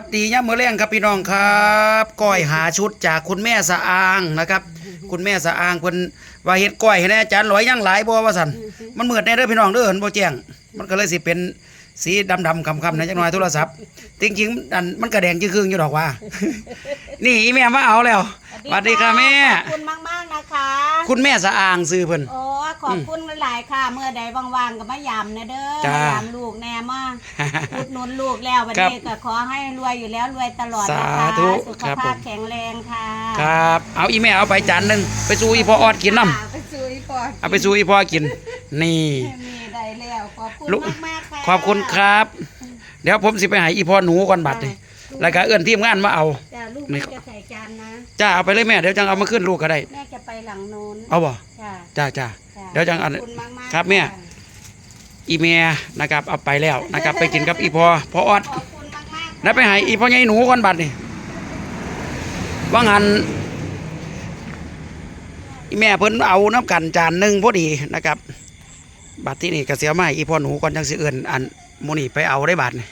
วัสดีย่ามือเลี้ยงครับพี่น้องครับก้อยหาชุดจากคุณแม่สะอางนะครับ คุณแม่สะอางเพิ่นว่าเฮ็ดก้อยให้แน่จารย์ลอยยังหลายบ่ว่าซั่นมันเหมือดแน่เด้อพี่น้องเด้อเห็นบ่แจ้งมันก็เลยสิเป็นสีดำๆคำๆนะจักหน่อยโทรศัพท์จริงๆอันมันก็แดงจึงครึ่งอยู่ดอกว่า นี่อีแม่มาเอาแล้วสวัสดีค่ะแม่ขอบคุณมาก นะคะ คุณแม่สะอางซื้อเพิ่น โอ้ขอบคุณหลายๆค่ะ เมื่อใดว่างๆก็มายำนะเด้อจ้ามายำลูกแน่มาอุดหนุนลูกแล้ววันครับนี้ก็ขอให้รวยอยู่แล้วรวยตลอดนะคะสาธุสุขครับผภาพม แข็งแรงค่ะครับ เอาอีแม่เอาไปจานหนึงไปสู่อีพ่อออดกินน้ไปซุยปอดเอาไปสู่อีพ่อกิน นี่ มีได้แล้วขอบคุณลูกมากๆค่ะขอบคุณครับ เดี๋ยวผมสิไปหาอีพ่อหนูก่อนบัดนี่แล้วก็เอื้อนทีมงานมาเอา จ้าลูกนี่แม่จะใส่ จานนะจ้าเอาไปเลยแม่เดี๋ยวจังเอามาขึ้นลูกก็ได้ แม่จะไปหลังโน้นเอาบ่ค่ะจ้าจ้าจ้าเดี๋ยวจังอันขอบคุณมากๆครับแม่ะอีเมียนะครับเอาไปแล้วนะครับไปกินกับอีพ่อพ่อออด ขอบคุณมากๆแล้วไปหาอีพ่อใหญ่หนูก่อนบัดนี่ว่างหันอีแม่เพิ่นเอาน้ำกันจานหนึ่งพอดีนะครับ บัดที่นี่ก็เสียมาให้อีพ่อหนูก่อนจังสิเอื่นอันโมนี่ไปเอาได้บัดนี่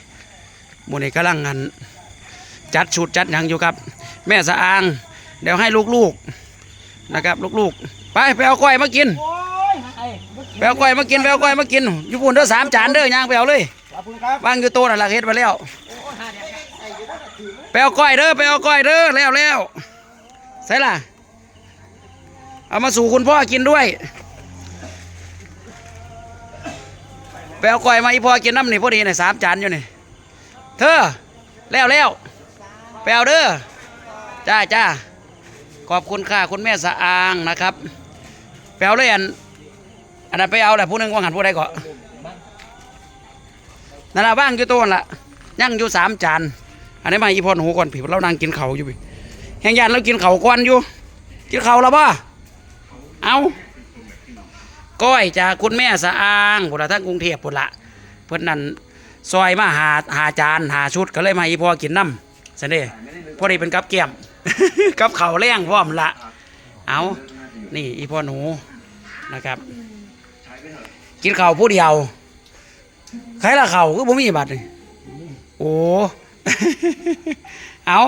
โมนี่กำลังอันจัดชุดจัดหยังอยู่ครับ แม่สะอาง เดี๋ยวให้ลูกๆนะครับลูกๆ ไปไปเอาก้อยมากินไปเอาก้อยมากินไปเอาก้อยมากินอยู่ปุ่นเด้อสามจานเด้อย่างไปเอาเลยขอบคุณครับวางอยู่โต๊ะนั่นละเฮ็ดไปแล้วไปเอาก้อยเด้อไปเอาก้อยเด้อแล้วแล้วใส่ล่ะ เอามาสู่คุณพ่อกินด้วยไปเอาก้อยมาอีพ่อกินน้ำนี่พอดีนี่สามจานอยู่นี่เธอแล้วแล้วไปเอาเด้อจ้าจ้า ขอบคุณค่ะคุณแม่สะอางนะครับไปเอาเลยอันอันนั้นไปเอาแหละผู้หนึงว่างหันผู้ใดก่อนนั่นละว่างอยู่โต้นละย่างอยู่สามจานอันนี้มาอีพอหนูก่อนผีเรานั่งกินเขาวอยู่พี่แห่งยานเรากินเขาวก่อนอยู่ กินเขาวแล้วป่ะเอาก้อยจากคุณแม่สะอางบุตรทั้งกรุงเทพบุตรละเพื่อนนั่นซอยมาหาหาจานหาชุดก็เลยมาอีพอกินน้ำเสน่ห์พอดีเป็นกับแก้ม กับเขาแรงพร้อมละเอานี่อีพ่อหนูนะครับ กินเข้าผู้เดียวใครละเข่าคือบ่มีบัตรโอ้เอา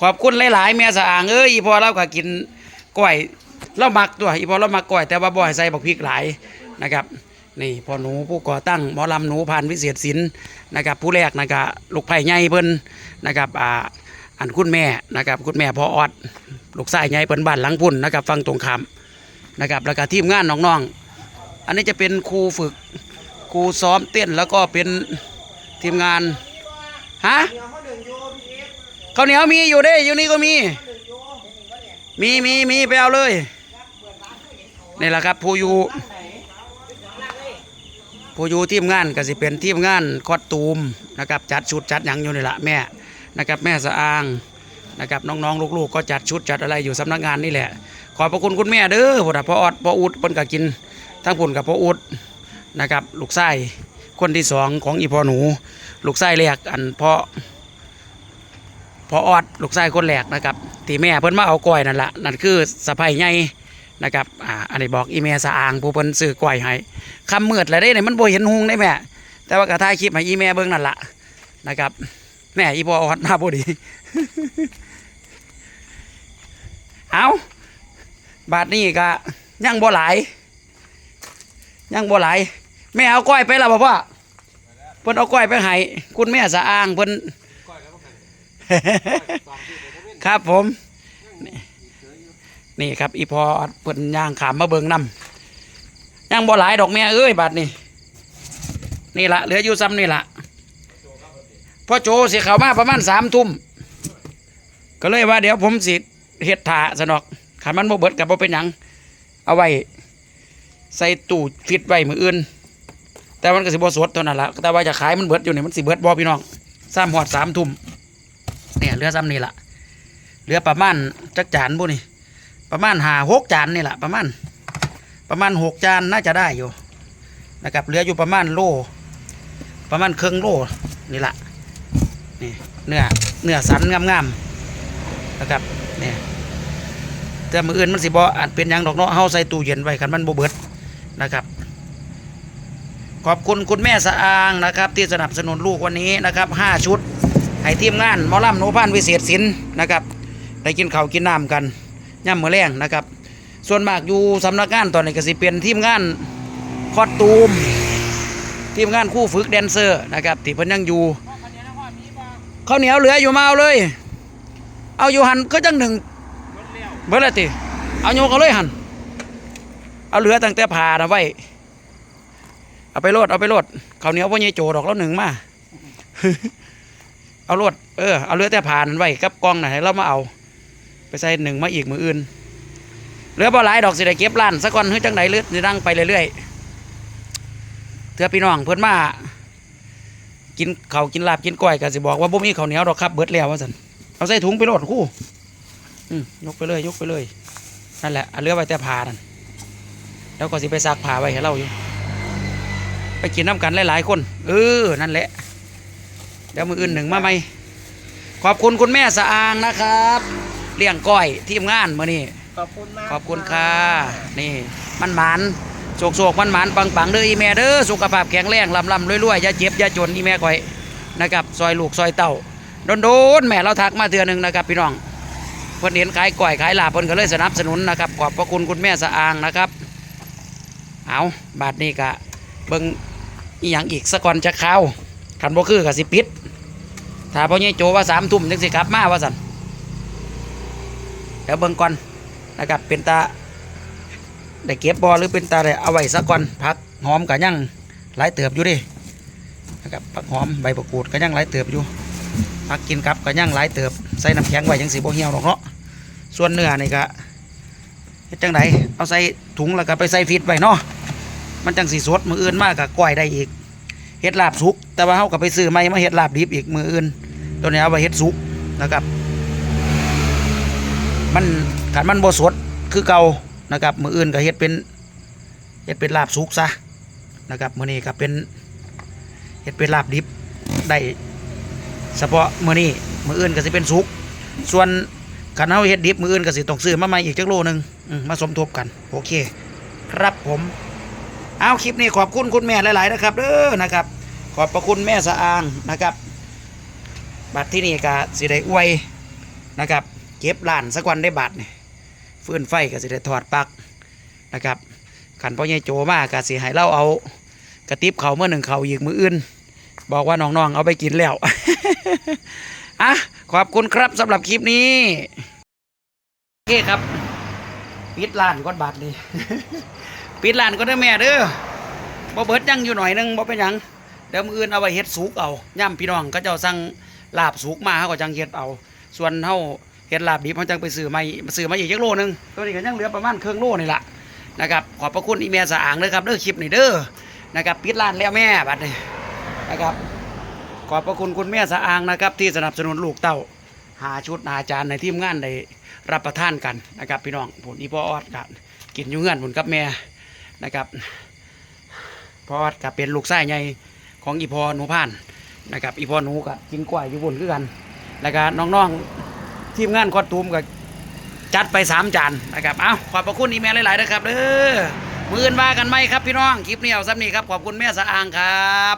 ขอบคุณหลายๆแม่สะอางเอ้ยอีพ่อเราก็กินก้อยเรามักตัวอีพอเรามักก้อยแต่ว่าบ่ให้ใส่บักพริกหลายนะครับนี่พ่อหนูผู้ก่อตั้งหมอลำหนูพันวิเศษศิลป์นะครับผู้แรกนะครับลูกไผ่ใหญ่เพิ่นนะครับอ่า อันคุณแม่นะครับคุณแม่พ่อออดลูกชายใหญ่เพิ่นบ้านหลังพุ่นนะครับฟังตรงคำนะครับแล้วก็ทีมงานน้องๆอันนี้จะเป็นครูฝึกครูซ้อมเต้นแล้วก็เป็นทีมงานฮะข้าวเหนียวมีอยู่เด้อยู่นี่ก็มี มีมีมีไปเอาเลยนี่แหละครับผู้อยู่ผู้อยู่ทีมงานก็สิเป็นทีมงานคอดตูมนะครับจัดชุดจัดหยังอยู่นี่แหละแม่ นะครับแม่สะอางนะครับน้องๆลูกๆก็จัดชุดจัดอะไรอยู่สำนักงานนี่แหละ ขอบพระคุณคุณแม่เด้อพ่อพ่ออดพ่ออุดเพิ่นก็กิน ทั้งพุ่นกับพ่ออุดนะครับลูกไส้คนที่สองของอีพอหนู ลูกไส้แรกอันพ่อพอออดลูกไส้คนแรกนะครับที่แม่เพิ่นมาเอาก้อยนั่นละนั่นคือสะใภ้ใหญ่นะครับอ่าอันนี้บอกอีเมสะอางผู้เพิ่นซื้อก้อยให้คำเมือดแล้วได้เนี่ยมันบ่เห็นหุงได้แม่แต่ว่ากระทายคลิปให้อีแม่เบิ่งนั่นละนะครับ แม่อีพอออดมาพอดี เอาบาทนี้ก็ยังบ่หลายยังบ่หลายแม่เอาก้อยไปแล้วบ่พ่อเพิ่นเอาก้อยไปให้คุณแม่สะอางเพิ่นครับผมนี่ครับ อีพอเพิ่นย่างขามมาเบิงนํยังบ่หลายดอกแม่เอ้ยบัดนี้นี่ละเหลืออยู่ซ้ำนี่ละ พ่อโจสิเข้ามาประมาณสามทุ่มก็เลยว่าเดี๋ยวผมสิเฮ็ดถาสนอกขันมันบ่เบิดกับบ่เป็นหยัง เอาไว้ใส่ตู้ฟิตไว้มืออื่น แต่มันก็สิบสดเท่านั้นละแต่ว่าจะขายมันเบิดอยู่นี่มันสิเบิดบ่พี่น้องสามหอดสามทุ่มเนี่ยเหลือซ้ำนี่ละเหลือประมาณจักจานบุนี่ประมาณหาหกจานนี่แหละประมาณประมาณหกจานน่าจะได้อยู่นะครับเหลืออยู่ประมาณโล ประมาณครึ่งโลนี่แหละ นี่เนื้อเนื้อสันงามๆนะครับเนี่ยแต่มืออื่นมันสิบ่อาจเป็นยังดอกเนาะเฮาใส่ตู้เย็นไว้คันมันบเบิดนะครับ ขอบคุณคุณแม่สะอางนะครับ ที่สนับสนุนลูกวันนี้นะครับห้าชุดให้ทีมงานมอลำโนพันวิเศษศิลป์นะครับได้กินข้าวกินน้ำกันย่ำมือแรงนะครับ ส่วนมากอยู่สำนักงานตอนนี้ก็สิเป็นทีมงานคอดตูมทีมงานคู่ฝึกแดนเซอร์นะครับที่เพิ่นยังอยู่ ข้าวเหนียวเหลืออยู่มาเอาเลย เอาอยู่หันก็จังหนึ่งเบิดและติเอาโยกเอาเลยหันเอาเหลือตั้งแต่ผ่านะไว้เอาไปโลดเอาไปโลดข้าวเหนียวพ่อใหญ่โจดอกแล้วหนึ่งมาเอาโลดเออเอาเหลือแต่ผ่านไว้กับกล้องไหนะให้เรามาเอา ไปใส่หนึ่งมาอีกมืออื่นเหลือบ่หลายดอกสิได้เก็บล้านสักวันเฮ้ยจังไหนเลือดสิดังไปเรื่อยๆเถื่อพี่น้องเพื่อนมา กินข้าวกินลาบกินก้อยก็สิบอกว่าบ่มีข้าวเหนียวดอกครับเบิดแล้วว่าสันเอาใส่ถุงไปโลดคู่อืมยกไปเลยยกไปเลยนั่นแหละเอาเหลือไว้แต่ผ่านั่นแล้วก็สิไปซักผ้าไว้ให้เราอยู่ ไปกินน้ำกันหลายๆคน เออนั่นแหละเดี๋ยวมืออื่นหนึ่งมาไหมขอบคุณคุณแม่สะอางนะครับ เลี้ยงก้อยทีมงานมื่อนี้ขอบคุณมากขอบคุณค่ะนี่มันหมัน โศกโศกมันหมันปังปังเด้ออีแม่เด้อสุขภาพแข็งแรงลำลำรวยรวยอย่าเจ็บอย่าจนอีแม่ก้อยนะครับซอยลูกซอยเต้าโดนโดนๆแม่เราทักมาเทือหนึ่งนะครับพี่น้องเพิ่อนเห็นขายก้อยขายลาบเพิ่นก็เลยสนับสนุนนะครับขอบพระคุณคุณแม่สะอางนะครับ เอาบาทนี้กะเบิ่งอีหยังอีกสะก่อนจะเข้าขันบ่คือกะสิปิดถ้าพ่อใหญ่โจว่าสามทุ่มจังสิกลับมาว่าสันเดี๋ยวเบิ่งก่อนนะครับเป็นตา ได้เก็บบอหรือเป็นตาได้เอาไว้ซะก่อนผักหอมกะยังหลายเติบอยู่ดินะครับผักหอมใบประกูดกะยังหลายเติบอยู่ผักกินกับกะยังหลายเติบใส่น้ำแข็งไว้ยังสิบ่เหี่ยวหรอกเนาะส่วนเนื้อนี่กะเฮ็ดจังไดเอาใส่ถุงแล้วก็ไปใส่ฟิตไว้เนาะมันจังสิสดมืออื่นมากกะก้อยได้อีกเฮ็ดลาบสุก แต่ว่าเฮาก็ไปซื้อใหม่มาเฮ็ดลาบดิบอีกมืออื่น ตัวนี้เอาไปเฮ็ดสุกนะครับ มันขันมันบ่สดคือเก่า นะครับ มืออื่นก็เฮ็ดเป็นเฮ็ดเป็นลาบสุกซะนะครับมือนี้ก็เป็นเฮ็ดเป็นลาบดิบได้เฉพาะมือนี้มืออื่นก็สิเป็นสุกส่วนคันเฮาเฮ็ดดิบมืออื่นก็สิต้องซื้อมาใหม่อีกจักโลหนึงมมาสมทบกันโอเค ครับผมเอาคลิปนี้ขอบคุณคุณแม่หลาย ๆ นะครับเด้อนะครับ ขอบพระคุณแม่สะอางนะครับบัตรที่นี่ก็สิได้อวยนะครับ เก็บล้านสักวันได้บัตรนี่ ฟืนไฟก็สิได้ถอดปลั๊กนะครับขันพ่อใหญ่โจมากก็สิให้เราเอากระติบเขาเมื่อหนึ่งเขาอีกมืออื่น บอกว่าน้องๆเอาไปกินแล้วอะขอบคุณครับสำหรับคลิปนี้โอเคครับปิดร้านก่อนบาทนี่ปิดร้านก็ได้อแม่เด้อบ่เบิดยังอยู่หน่อยหนึงบ่เป็นยังเดี๋ยวมืออื่นเอาไว้เฮ็ดสุกเอาย่ำพี่น้องก็จ้าสั่งลาบสุกมาเขาก็จังเฮ็ดเอา ส่วนเฮา เฮ็ดลาบดิบเฮาจังไปซื้อมาซื้อมาอีกจักโลนึงตัวนี้ก็ยังเหลือประมาณครึ่องโลนี่แหละนะครับขอบพระคุณอีเมลสะอางเด้อครับเด้อคลิปนี้เด้อนะครับปิดร้านแล้วแม่บัดนี้นะครับขอบพระคุณคุณแม่สะอางนะครับ ที่สนับสนุนลูกเต้าหาชุดหาจานในทีมงานได้รับประทานกันนะครับ พี่น้องผลอีพ่อออดกันกินอยู่เงื่อนผลกับแม่นะครับพ่อออดกับเป็นลูกไส้ใหญ่ของอีพ่อหนูพานนะครับ อีพ่อหนูกับกินกล้วยอยู่บนคือกัน แล้วก็น้องๆ ทีมงานคอดตูมกับจัดไปสามจานนะครับเอาขอบพระคุณอีเมลหลายๆนะครับเด้อมืออื่นว่ากันไหมครับพี่น้องคลิปนี้เอาซ้ำนี้ครับขอบคุณแม่สะอางครับ